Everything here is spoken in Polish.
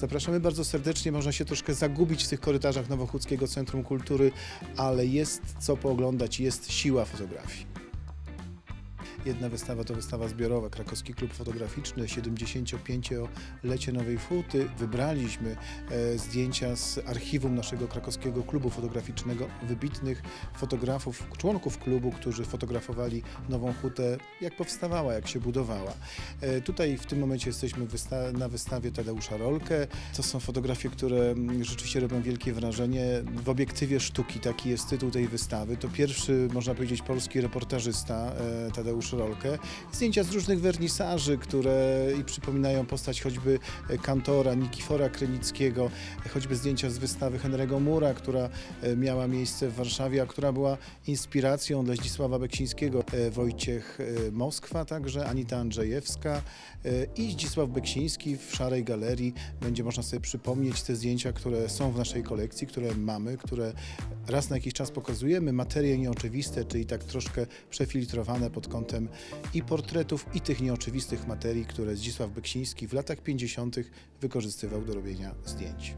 Zapraszamy bardzo serdecznie, można się troszkę zagubić w tych korytarzach Nowochódzkiego Centrum Kultury, ale jest co pooglądać, jest siła fotografii. Jedna wystawa to wystawa zbiorowa, Krakowski Klub Fotograficzny, 75-lecie Nowej Huty. Wybraliśmy e, zdjęcia z archiwum naszego krakowskiego klubu fotograficznego, wybitnych fotografów, członków klubu, którzy fotografowali Nową Hutę, jak powstawała, jak się budowała. E, tutaj w tym momencie jesteśmy wysta- na wystawie Tadeusza Rolkę. To są fotografie, które mm, rzeczywiście robią wielkie wrażenie. W obiektywie sztuki, taki jest tytuł tej wystawy. To pierwszy, można powiedzieć, polski reportażysta e, Tadeusz Rolkę. Zdjęcia z różnych wernisaży, które i przypominają postać choćby e, kantora Nikifora Krynickiego, choćby zdjęcia z wystawy Henry'ego Mura, która e, miała miejsce w Warszawie, a która była inspiracją dla Zdzisława Beksińskiego. E, Wojciech Moskwa także, Anita Andrzejewska i Zdzisław Beksiński w Szarej Galerii. Będzie można sobie przypomnieć te zdjęcia, które są w naszej kolekcji, które mamy, które raz na jakiś czas pokazujemy. Materie nieoczywiste, czyli tak troszkę przefiltrowane pod kątem i portretów, i tych nieoczywistych materii, które Zdzisław Beksiński w latach 50. wykorzystywał do robienia zdjęć.